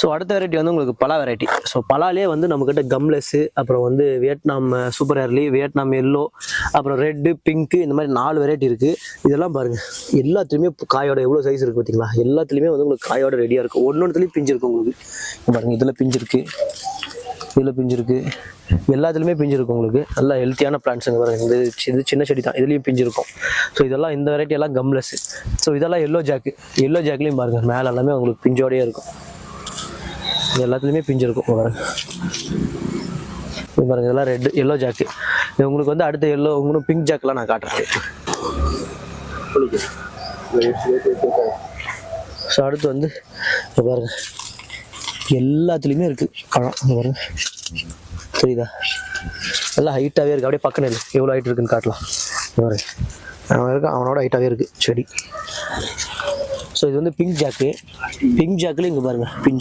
So அடுத்த variety வந்து உங்களுக்கு பலா வெரைட்டி ஸோ பலாலே வந்து நம்மக்கிட்ட கம்லெஸ்ஸு அப்புறம் வந்து Vietnam super early Vietnam yellow அப்புறம் ரெட்டு பிங்க்கு இந்த மாதிரி நாலு வெரைட்டி இருக்குது இதெல்லாம் பாருங்கள் எல்லாத்துலேயுமே காயோட எவ்வளோ சைஸ் இருக்குது பார்த்தீங்களா எல்லாத்துலேயுமே வந்து உங்களுக்கு காயோட ரெடியாக இருக்கும். ஒன்று ஒன்றுலேயும் பிஞ்சு இருக்கும் உங்களுக்கு. பாருங்கள் இதில் பிஞ்சு இருக்குது இதில் பிஞ்சு இருக்குது எல்லாத்துலேயுமே பிஞ்சு இருக்கும் உங்களுக்கு. நல்லா ஹெல்த்தியான பிளான்ஸுங்க பாருங்க. இந்த இது சின்ன செடி தான். இதுலேயும் பிஞ்சு இருக்கும். ஸோ இதெல்லாம் இந்த வெரைட்டி எல்லாம் கம்லெஸ் ஸோ இதெல்லாம் எல்லோ ஜாக்கு எல்லோ ஜாக்லேயும் பாருங்கள் மேலே எல்லாமே உங்களுக்கு பிஞ்சோடையே இருக்கும். இது எல்லாத்துலேயுமே பிஞ்சு இருக்கும். பாருங்க. இது பாருங்க இதெல்லாம் ரெட் எல்லோ ஜாக்கு இது உங்களுக்கு வந்து அடுத்த எல்லோ உங்களுக்கு பிங்க் ஜாக்கெலாம் நான் காட்டுறேன். ஸோ அடுத்து வந்து பாருங்க. எல்லாத்துலேயுமே இருக்குது பழம் பாருங்க. புரியுதா நல்லா ஹைட்டாகவே இருக்குது அப்படியே பக்கம் இல்லை எவ்வளோ ஹைட் இருக்குன்னு காட்டலாம். பாருங்க. அவன் இருக்கு அவனோட ஹைட்டாகவே இருக்குது செடி. ஸோ இது வந்து பிங்க் ஜாக்கு பிங்க் ஜாக்கில் இங்கே பாருங்க. பிஞ்சு